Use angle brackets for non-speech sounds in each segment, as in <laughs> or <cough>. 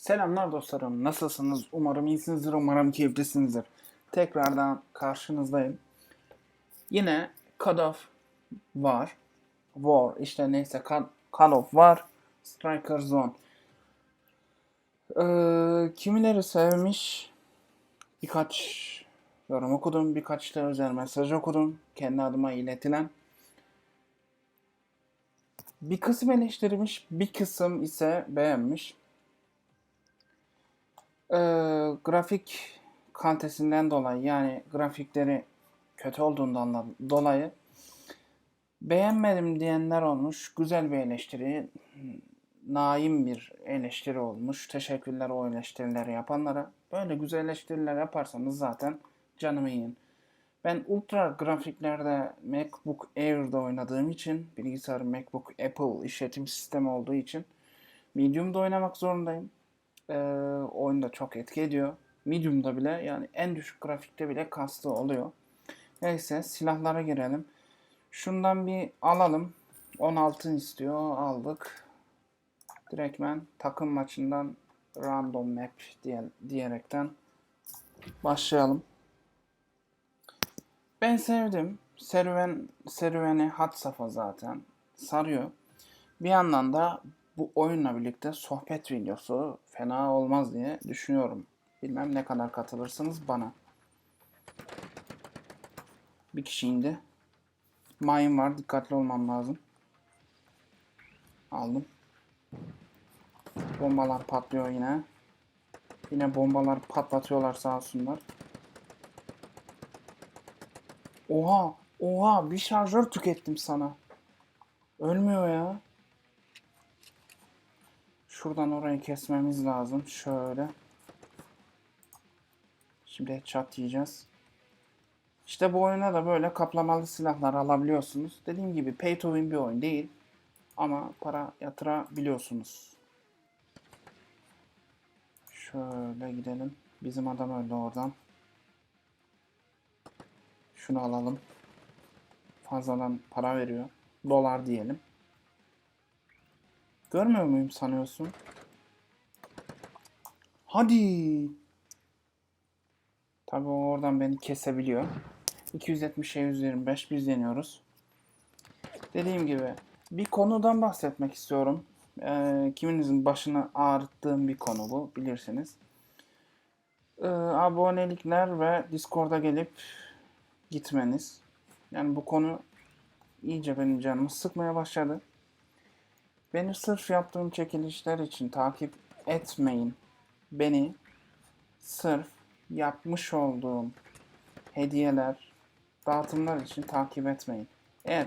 Selamlar dostlarım. Nasılsınız? Umarım iyisinizdir. Umarım keyiflisinizdir. Tekrardan karşınızdayım. Yine Call of var. War işte neyse Call of var. Striker Zone. Ee, kimileri sevmiş. Birkaç yorum okudum. Birkaç da özel mesaj okudum. Kendi adıma iletilen. Bir kısım eleştirmiş. Bir kısım ise beğenmiş. Ee, grafik kalitesinden dolayı yani grafikleri kötü olduğundan da dolayı beğenmedim diyenler olmuş. Güzel bir eleştiri, naim bir eleştiri olmuş. Teşekkürler o eleştirileri yapanlara. Böyle güzel eleştiriler yaparsanız zaten canımı yiyin. Ben ultra grafiklerde MacBook Air'da oynadığım için bilgisayarım MacBook Apple işletim sistemi olduğu için Medium'da oynamak zorundayım e, oyunda çok etki ediyor. Medium'da bile yani en düşük grafikte bile kastı oluyor. Neyse silahlara girelim. Şundan bir alalım. 16 istiyor. Aldık. Direktmen takım maçından random map diye, diyerekten başlayalım. Ben sevdim. Serüven serüveni hat safa zaten. Sarıyor. Bir yandan da bu oyunla birlikte sohbet videosu fena olmaz diye düşünüyorum. Bilmem ne kadar katılırsınız bana. Bir kişi indi. Mayın var. Dikkatli olmam lazım. Aldım. Bombalar patlıyor yine. Yine bombalar patlatıyorlar sağ olsunlar. Oha! Oha! Bir şarjör tükettim sana. Ölmüyor ya. Şuradan orayı kesmemiz lazım. Şöyle. Şimdi çat yiyeceğiz. İşte bu oyuna da böyle kaplamalı silahlar alabiliyorsunuz. Dediğim gibi pay to win bir oyun değil. Ama para yatırabiliyorsunuz. Şöyle gidelim. Bizim adam öldü oradan. Şunu alalım. Fazladan para veriyor. Dolar diyelim. Görmüyor muyum sanıyorsun? Hadi. Tabii o oradan beni kesebiliyor. 270'e 125 biz yeniyoruz. Dediğim gibi bir konudan bahsetmek istiyorum. Ee, kiminizin başını ağrıttığım bir konu bu bilirsiniz. Ee, abonelikler ve Discord'a gelip gitmeniz. Yani bu konu iyice benim canımı sıkmaya başladı. Beni sırf yaptığım çekilişler için takip etmeyin. Beni sırf yapmış olduğum hediyeler, dağıtımlar için takip etmeyin. Eğer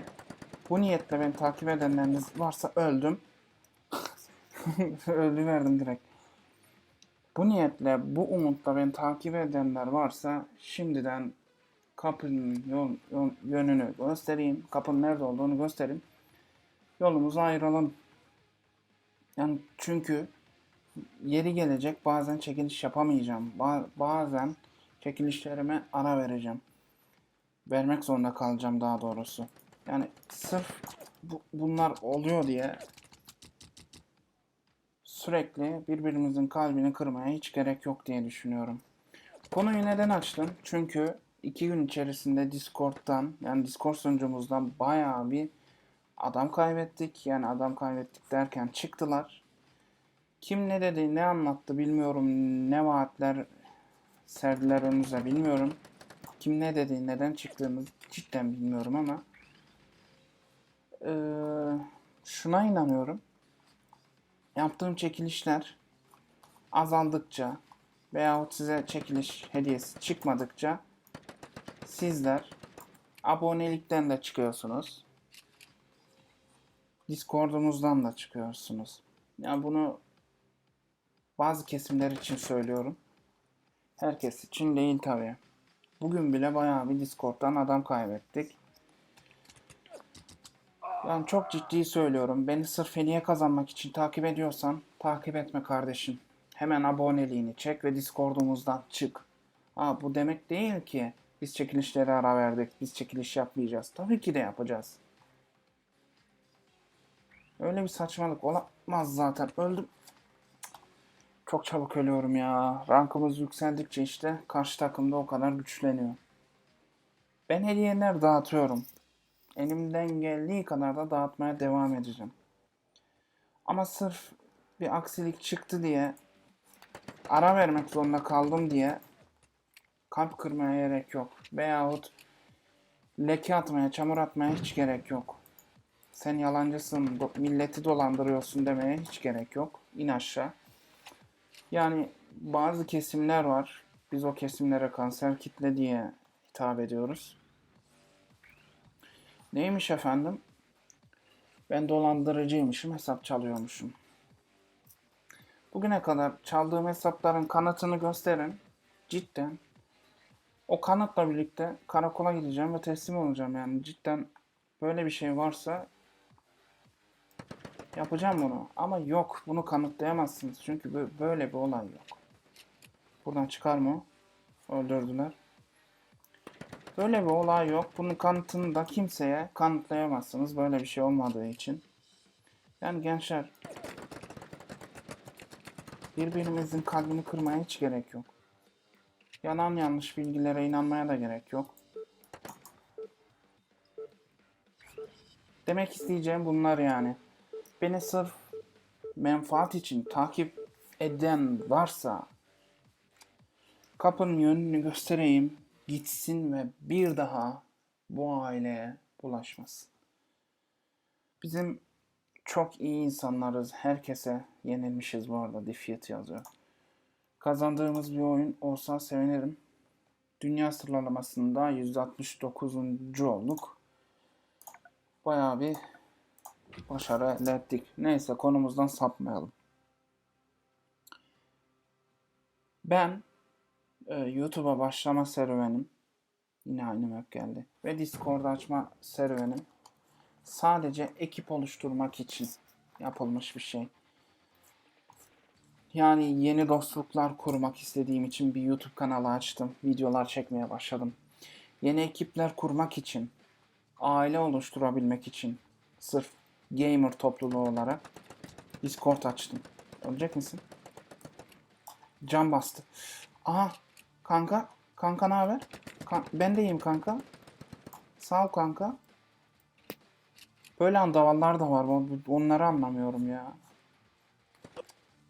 bu niyetle beni takip edenleriniz varsa öldüm. <laughs> Öldü verdim direkt. Bu niyetle, bu umutla beni takip edenler varsa şimdiden kapının yol, yol, yönünü göstereyim. Kapının nerede olduğunu göstereyim. Yolumuzu ayıralım. Yani çünkü yeri gelecek bazen çekiliş yapamayacağım. Ba- bazen çekilişlerime ara vereceğim. Vermek zorunda kalacağım daha doğrusu. Yani sırf bu- bunlar oluyor diye sürekli birbirimizin kalbini kırmaya hiç gerek yok diye düşünüyorum. Konuyu neden açtım? Çünkü iki gün içerisinde Discord'dan yani Discord sunucumuzdan bayağı bir adam kaybettik. Yani adam kaybettik derken çıktılar. Kim ne dedi, ne anlattı bilmiyorum. Ne vaatler serdiler önünüze bilmiyorum. Kim ne dedi, neden çıktığını cidden bilmiyorum ama eee, şuna inanıyorum. Yaptığım çekilişler azaldıkça veyahut size çekiliş hediyesi çıkmadıkça sizler abonelikten de çıkıyorsunuz. Discord'umuzdan da çıkıyorsunuz. Ya bunu bazı kesimler için söylüyorum. Herkes için değil tabii. Bugün bile bayağı bir Discord'dan adam kaybettik. Yani çok ciddi söylüyorum. Beni sırf hediye kazanmak için takip ediyorsan takip etme kardeşim. Hemen aboneliğini çek ve Discord'umuzdan çık. Aa, bu demek değil ki biz çekilişlere ara verdik. Biz çekiliş yapmayacağız. Tabii ki de yapacağız. Öyle bir saçmalık olamaz zaten. Öldüm. Çok çabuk ölüyorum ya. Rankımız yükseldikçe işte karşı takım da o kadar güçleniyor. Ben hediyeler dağıtıyorum. Elimden geldiği kadar da dağıtmaya devam edeceğim. Ama sırf bir aksilik çıktı diye ara vermek zorunda kaldım diye kalp kırmaya gerek yok. Veyahut leke atmaya, çamur atmaya hiç gerek yok. Sen yalancısın, milleti dolandırıyorsun demeye hiç gerek yok. İn aşağı. Yani bazı kesimler var. Biz o kesimlere kanser kitle diye hitap ediyoruz. Neymiş efendim? Ben dolandırıcıymışım, hesap çalıyormuşum. Bugüne kadar çaldığım hesapların kanıtını gösterin. Cidden. O kanıtla birlikte karakola gideceğim ve teslim olacağım yani. Cidden böyle bir şey varsa yapacağım bunu. Ama yok, bunu kanıtlayamazsınız. Çünkü bö- böyle bir olay yok. Buradan çıkar mı? Öldürdüler. Böyle bir olay yok. Bunun kanıtını da kimseye kanıtlayamazsınız. Böyle bir şey olmadığı için. Yani gençler birbirimizin kalbini kırmaya hiç gerek yok. Yalan yanlış bilgilere inanmaya da gerek yok. Demek isteyeceğim bunlar yani. Beni sırf menfaat için takip eden varsa kapının yönünü göstereyim, gitsin ve bir daha bu aileye bulaşmasın. Bizim çok iyi insanlarız. Herkese yenilmişiz bu arada. Defeat yazıyor. Kazandığımız bir oyun olsa sevinirim. Dünya sıralamasında 169. olduk. Bayağı bir başarı elde ettik. Neyse konumuzdan sapmayalım. Ben e, YouTube'a başlama serüvenim yine aynı map geldi ve Discord açma serüvenim sadece ekip oluşturmak için yapılmış bir şey. Yani yeni dostluklar kurmak istediğim için bir YouTube kanalı açtım. Videolar çekmeye başladım. Yeni ekipler kurmak için, aile oluşturabilmek için sırf gamer topluluğu olarak Discord açtım. Ölecek misin? Can bastı. Aha kanka. Kanka ne haber? Kan- ben de iyiyim kanka. Sağ ol kanka. Böyle andavallar da var. Onları anlamıyorum ya.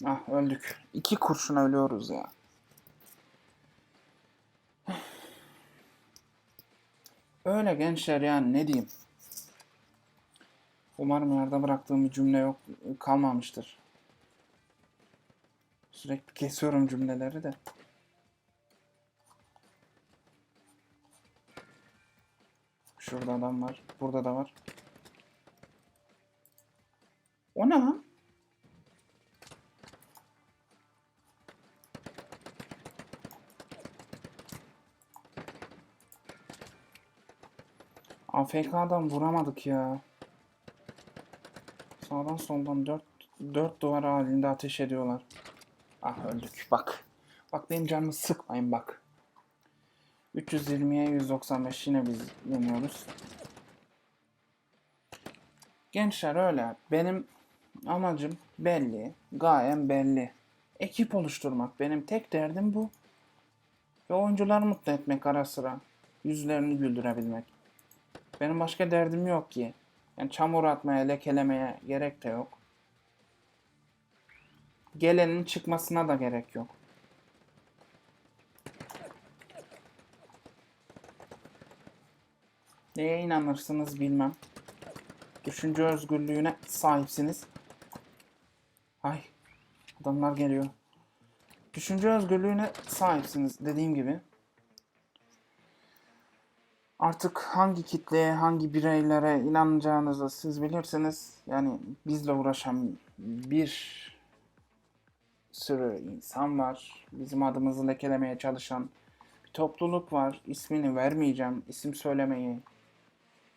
Ah öldük. İki kurşun ölüyoruz ya. <sighs> Öyle gençler yani ne diyeyim. Umarım yerde bıraktığım bir cümle yok kalmamıştır. Sürekli kesiyorum cümleleri de. Şurada adam var. Burada da var. O ne lan? AFK'dan vuramadık ya. Sağdan soldan dört, dört duvar halinde ateş ediyorlar. Ah öldük. Bak. Bak benim canımı sıkmayın bak. 320'ye 195 yine biz yeniyoruz. Gençler öyle. Benim amacım belli. Gayem belli. Ekip oluşturmak. Benim tek derdim bu. Ve oyuncuları mutlu etmek ara sıra. Yüzlerini güldürebilmek. Benim başka derdim yok ki. Yani çamur atmaya, lekelemeye gerek de yok. Gelenin çıkmasına da gerek yok. Neye inanırsınız bilmem. Düşünce özgürlüğüne sahipsiniz. Ay, adamlar geliyor. Düşünce özgürlüğüne sahipsiniz dediğim gibi. Artık hangi kitleye, hangi bireylere inanacağınızı siz bilirsiniz. Yani bizle uğraşan bir sürü insan var. Bizim adımızı lekelemeye çalışan bir topluluk var. İsmini vermeyeceğim. İsim söylemeyi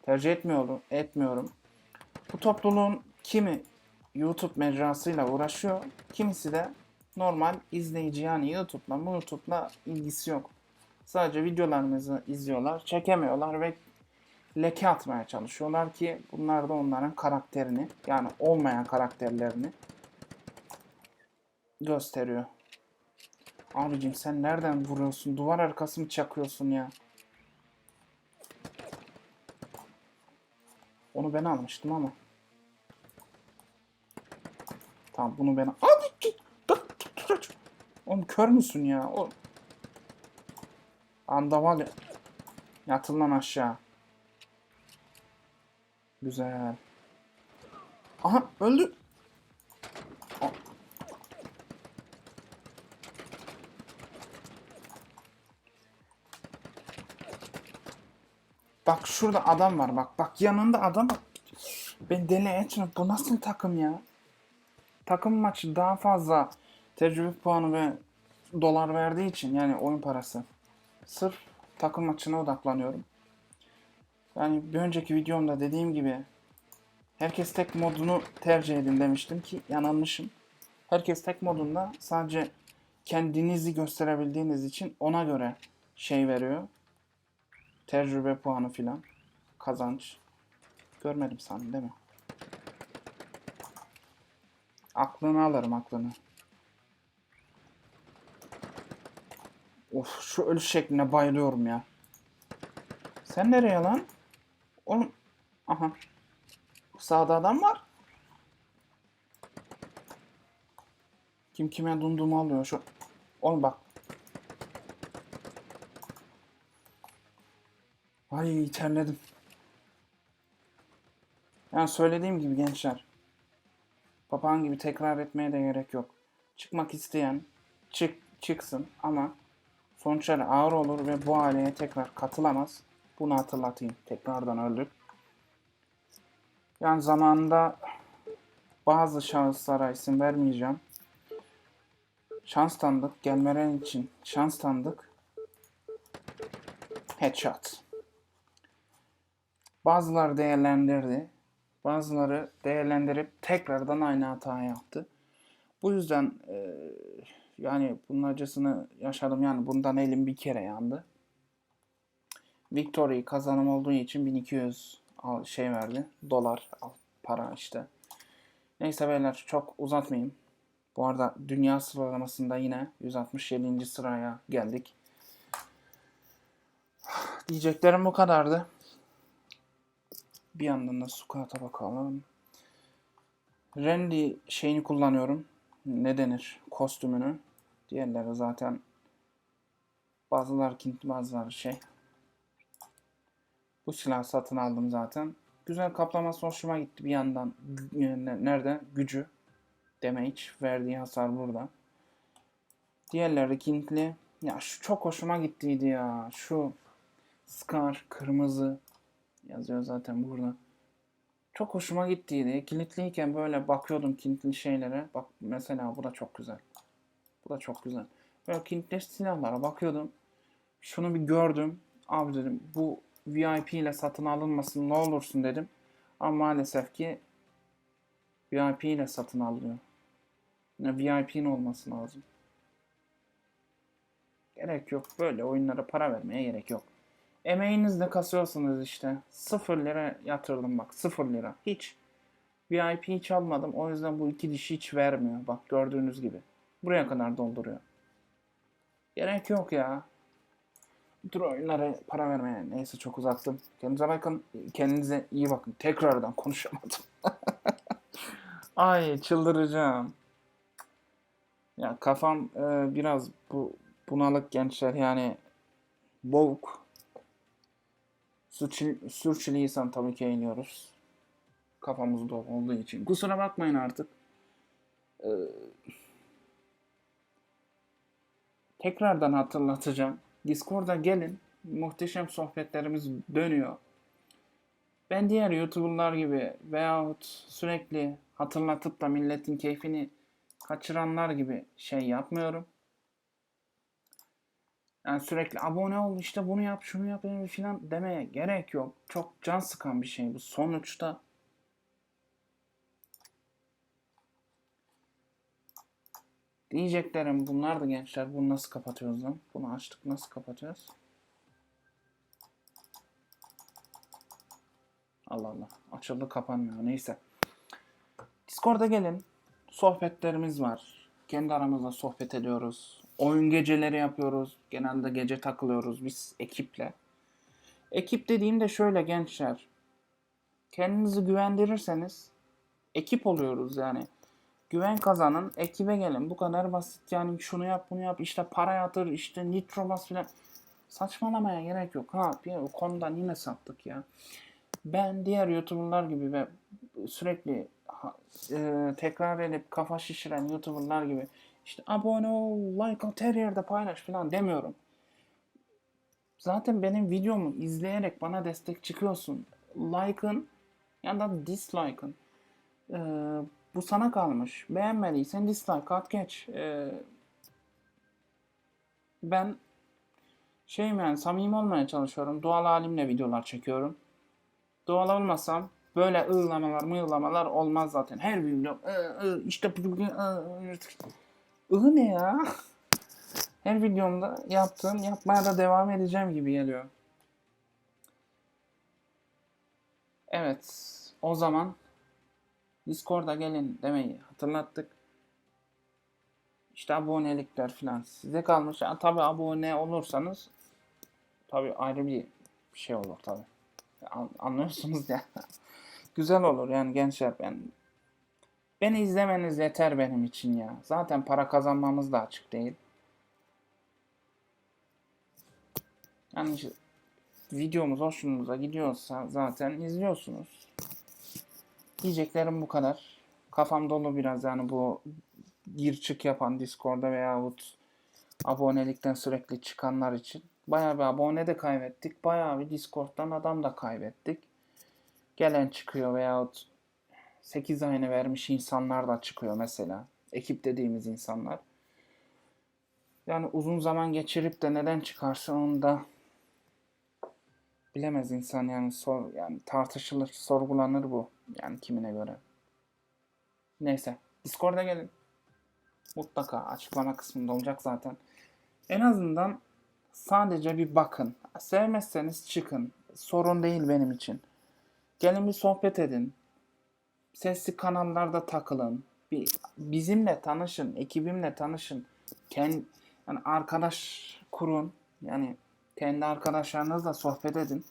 tercih etmiyorum. etmiyorum. Bu topluluğun kimi YouTube mecrasıyla uğraşıyor, kimisi de normal izleyici yani YouTube'la, YouTube'la ilgisi yok. Sadece videolarımızı izliyorlar, çekemiyorlar ve leke atmaya çalışıyorlar ki bunlar da onların karakterini yani olmayan karakterlerini gösteriyor. Abicim sen nereden vuruyorsun? Duvar arkası mı çakıyorsun ya? Onu ben almıştım ama. Tamam bunu ben... Oğlum kör müsün ya? O... Andaval ya. Yatın lan aşağı. Güzel. Aha öldü. Bak şurada adam var bak. Bak yanında adam. Ben deli etme. Bu nasıl takım ya? Takım maçı daha fazla tecrübe puanı ve dolar verdiği için yani oyun parası. Sırf takım maçına odaklanıyorum. Yani bir önceki videomda dediğim gibi herkes tek modunu tercih edin demiştim ki yanılmışım. Herkes tek modunda sadece kendinizi gösterebildiğiniz için ona göre şey veriyor. Tecrübe puanı filan. Kazanç. Görmedim sandım değil mi? Aklını alırım aklını. Of şu ölüş şekline bayılıyorum ya. Sen nereye lan? Oğlum. Aha. Sağda adam var. Kim kime dundumu alıyor şu. Oğlum bak. Ay terledim. Yani söylediğim gibi gençler. Papağan gibi tekrar etmeye de gerek yok. Çıkmak isteyen çık çıksın ama sonuçları ağır olur ve bu aileye tekrar katılamaz. Bunu hatırlatayım. Tekrardan öldük. Yani zamanında bazı şahıslara isim vermeyeceğim. Şans tanıdık. Gelmeren için şans tanıdık. Headshot. Bazıları değerlendirdi. Bazıları değerlendirip tekrardan aynı hatayı yaptı. Bu yüzden e, yani bunun acısını yaşadım. Yani bundan elim bir kere yandı. Victory kazanım olduğu için 1200 al, şey verdi. Dolar para işte. Neyse beyler çok uzatmayayım. Bu arada dünya sıralamasında yine 167. sıraya geldik. Diyeceklerim bu kadardı. Bir yandan da squat'a bakalım. Randy şeyini kullanıyorum. Ne denir? Kostümünü. Diğerleri zaten bazıları kint bazıları şey. Bu silah satın aldım zaten. Güzel kaplaması hoşuma gitti bir yandan. Gü- Nerede? Gücü. Damage. Verdiği hasar burada. Diğerleri kintli. Ya şu çok hoşuma gittiydi ya. Şu Scar kırmızı yazıyor zaten burada. Çok hoşuma gittiydi. Kilitliyken böyle bakıyordum kilitli şeylere. Bak mesela bu da çok güzel. Bu da çok güzel. Böyle kilitli silahlara bakıyordum. Şunu bir gördüm. Abi dedim bu VIP ile satın alınmasın ne olursun dedim. Ama maalesef ki VIP ile satın alıyor. Ne VIP'nin olması lazım. Gerek yok. Böyle oyunlara para vermeye gerek yok. Emeğinizle kasıyorsunuz işte. Sıfır lira yatırdım bak. Sıfır lira. Hiç. VIP hiç almadım. O yüzden bu iki dişi hiç vermiyor. Bak gördüğünüz gibi. Buraya kadar dolduruyor. Gerek yok ya. Bu tür oyunlara para vermeye. Neyse çok uzattım. Kendinize bakın. Kendinize iyi bakın. Tekrardan konuşamadım. <laughs> Ay çıldıracağım. Ya kafam e, biraz bu bunalık gençler yani boğuk. Sürçü, sürçülisan tabii ki eğiliyoruz. Kafamız dolu olduğu için. Kusura bakmayın artık. Ee, tekrardan hatırlatacağım. Discord'a gelin. Muhteşem sohbetlerimiz dönüyor. Ben diğer YouTuber'lar gibi veyahut sürekli hatırlatıp da milletin keyfini kaçıranlar gibi şey yapmıyorum. Yani sürekli abone ol işte bunu yap şunu yap filan demeye gerek yok. Çok can sıkan bir şey bu. Sonuçta diyeceklerim bunlar da gençler. Bunu nasıl kapatıyoruz lan? Bunu açtık nasıl kapatıyoruz? Allah Allah. Açıldı kapanmıyor. Neyse. Discord'a gelin. Sohbetlerimiz var. Kendi aramızda sohbet ediyoruz. Oyun geceleri yapıyoruz. Genelde gece takılıyoruz biz ekiple. Ekip dediğimde şöyle gençler. Kendinizi güvendirirseniz ekip oluyoruz yani. Güven kazanın, ekibe gelin. Bu kadar basit yani şunu yap bunu yap işte para yatır işte nitro bas filan. Saçmalamaya gerek yok. Ha bir o konudan yine saptık ya. Ben diğer YouTuber'lar gibi ve sürekli e, tekrar edip kafa şişiren YouTuber'lar gibi işte abone ol, like at her yerde paylaş falan demiyorum. Zaten benim videomu izleyerek bana destek çıkıyorsun. Like'ın ya da dislike'ın. Ee, bu sana kalmış. Beğenmediysen dislike at geç. Ee, ben şeyim yani samimi olmaya çalışıyorum. Doğal halimle videolar çekiyorum. Doğal olmasam böyle ığlamalar mığlamalar olmaz zaten. Her video ı, ı, işte bu- bu- ı, ı. ı ne ya? <laughs> Her videomda yaptığım, yapmaya da devam edeceğim gibi geliyor. Evet, o zaman Discord'a gelin demeyi hatırlattık. İşte abonelikler falan size kalmış. Ya, tabii abone olursanız tabii ayrı bir şey olur tabii. An- anlıyorsunuz ya. <laughs> Güzel olur yani gençler ben beni izlemeniz yeter benim için ya. Zaten para kazanmamız da açık değil. Yani işte videomuz hoşunuza gidiyorsa zaten izliyorsunuz. Diyeceklerim bu kadar. Kafam dolu biraz yani bu gir çık yapan Discord'da veyahut abonelikten sürekli çıkanlar için. Bayağı bir abone de kaybettik. Bayağı bir Discord'dan adam da kaybettik. Gelen çıkıyor veyahut 8 ayını vermiş insanlar da çıkıyor mesela. Ekip dediğimiz insanlar. Yani uzun zaman geçirip de neden çıkarsa onu da bilemez insan yani sor yani tartışılır, sorgulanır bu yani kimine göre. Neyse, Discord'a gelin. Mutlaka açıklama kısmında olacak zaten. En azından sadece bir bakın. Sevmezseniz çıkın. Sorun değil benim için. Gelin bir sohbet edin. Sesli kanallarda takılın. Bir bizimle tanışın, ekibimle tanışın. Kendi yani arkadaş kurun. Yani kendi arkadaşlarınızla sohbet edin.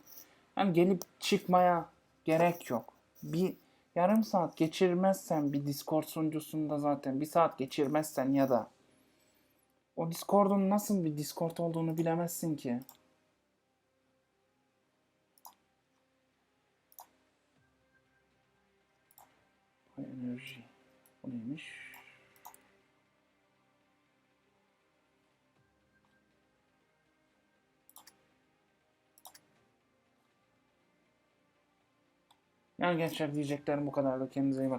Yani gelip çıkmaya gerek yok. Bir yarım saat geçirmezsen bir Discord sunucusunda zaten bir saat geçirmezsen ya da o Discord'un nasıl bir Discord olduğunu bilemezsin ki. Enerji. O neymiş? Yani gençler diyeceklerim bu kadar da kendinize iyi bakın.